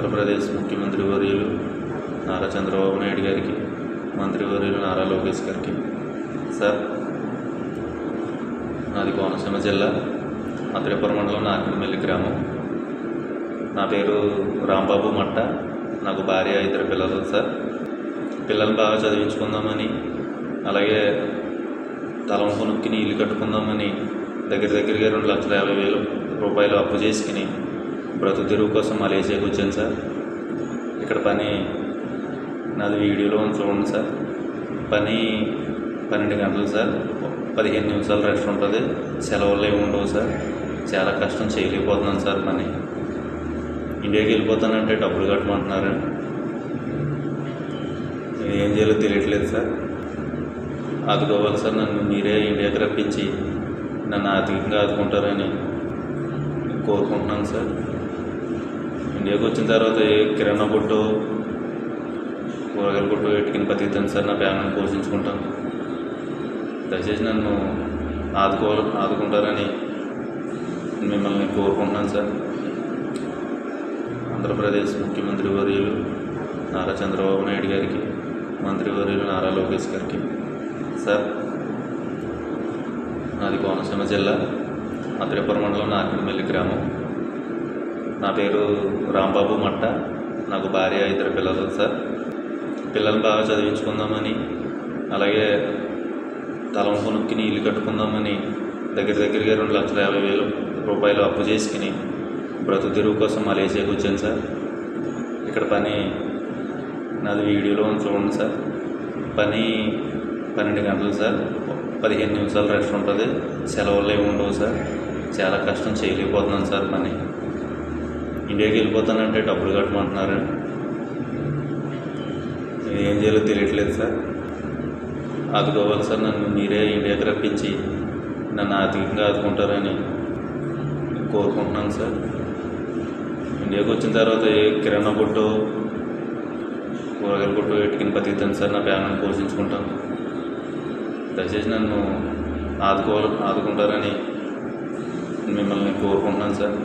ఆంధ్రప్రదేశ్ ముఖ్యమంత్రి వర్యులు నారా చంద్రబాబు నాయుడు గారికి మంత్రి వర్యులు నారా లోకేష్ గారికి. సార్ నాది కోనసీమ జిల్లా అత్రిపురం మండలం నార్కినపల్లి గ్రామం. నా పేరు రాంబాబు మట్ట నాకు భార్య ఇద్దరు పిల్లలు సార్. పిల్లల్ని బాగా చదివించుకుందామని అలాగే తలంపు నొక్కిని ఇల్లు కట్టుకుందామని దగ్గర దగ్గరగా రెండు లక్షల యాభై వేలు రూపాయలు అప్పు చేసుకుని బ్రతుకు తెరువు కోసం మలేషియాకి వచ్చాను సార్. ఇక్కడ పని నాది వీడియోలో ఉంది చూడండి సార్. పని పన్నెండు గంటలు సార్. పదిహేను నిమిషాలు రెస్ట్ ఉంటుంది. సెలవులు ఏమి ఉండవు సార్. చాలా కష్టం చేయలేకపోతున్నాను సార్ పని. ఇండియాకి వెళ్ళిపోతానంటే డబ్బులు కట్టమంటున్నారు? నేను ఏం చేయాలో తెలియట్లేదు సార్. ఆదుకోవాలి సార్. నన్ను మీరే ఇండియాకి రప్పించి నన్ను ఆర్థికంగా ఆదుకుంటారని కోరుకుంటున్నాను సార్. ఇండియాకి వచ్చిన తర్వాత ఏ కిరాణా కొట్టు కూరగాయల కొట్టు ఎట్టుకుని బతికితాను సార్ నా ఫ్యామిలీని పోషించుకుంటాను. దయచేసి నన్ను ఆదుకోవాలి ఆదుకుంటారని మిమ్మల్ని కోరుకుంటున్నాను సార్. ఆంధ్రప్రదేశ్ ముఖ్యమంత్రి వర్యులు నారా చంద్రబాబు నాయుడు గారికి మంత్రి వర్యులు నారా లోకేష్ గారికి. సార్ నాది కోనసీమ జిల్లా మద్రేపురం మండలం నార్కినపల్లి గ్రామం. నా పేరు రాంబాబు మట్ట. నాకు భార్య ఇద్దరు పిల్లలు సార్. పిల్లల్ని బాగా చదివించుకుందామని అలాగే తలంపు నొక్కిని ఇల్లు కట్టుకుందామని దగ్గర దగ్గరగా రెండు లక్షల యాభై వేలు రూపాయలు అప్పు చేసుకుని బ్రతుకు తిరుగు కోసం మలేషియాకి వచ్చాను సార్. ఇక్కడ పని నాది వీడియోలో ఉంది చూడండి సార్. పని పన్నెండు గంటలు సార్. పదిహేను నిమిషాలు రెస్ట్ ఉంటుంది. సెలవులు ఏమి ఉండవు సార్. చాలా కష్టం చేయలేకపోతున్నాను సార్ పని. ఇండియాకి వెళ్ళిపోతానంటే డబ్బులు కట్టమంటున్నారు? నేను ఏం చేయాలో తెలియట్లేదు సార్. ఆదుకోవాలి సార్ నన్ను మీరే ఇండియాకి రప్పించి నన్ను ఆర్థికంగా ఆదుకుంటారని కోరుకుంటున్నాను సార్. ఇండియాకి వచ్చిన తర్వాత ఏ కిరాణా కొట్టు కూరగాయల కొట్టు ఎట్టుకుని బతుకుతాను సార్ నా ఫ్యామిలీని పోషించుకుంటాను. దయచేసి నన్ను ఆదుకోవాలి ఆదుకుంటారని మిమ్మల్ని కోరుకుంటున్నాను సార్.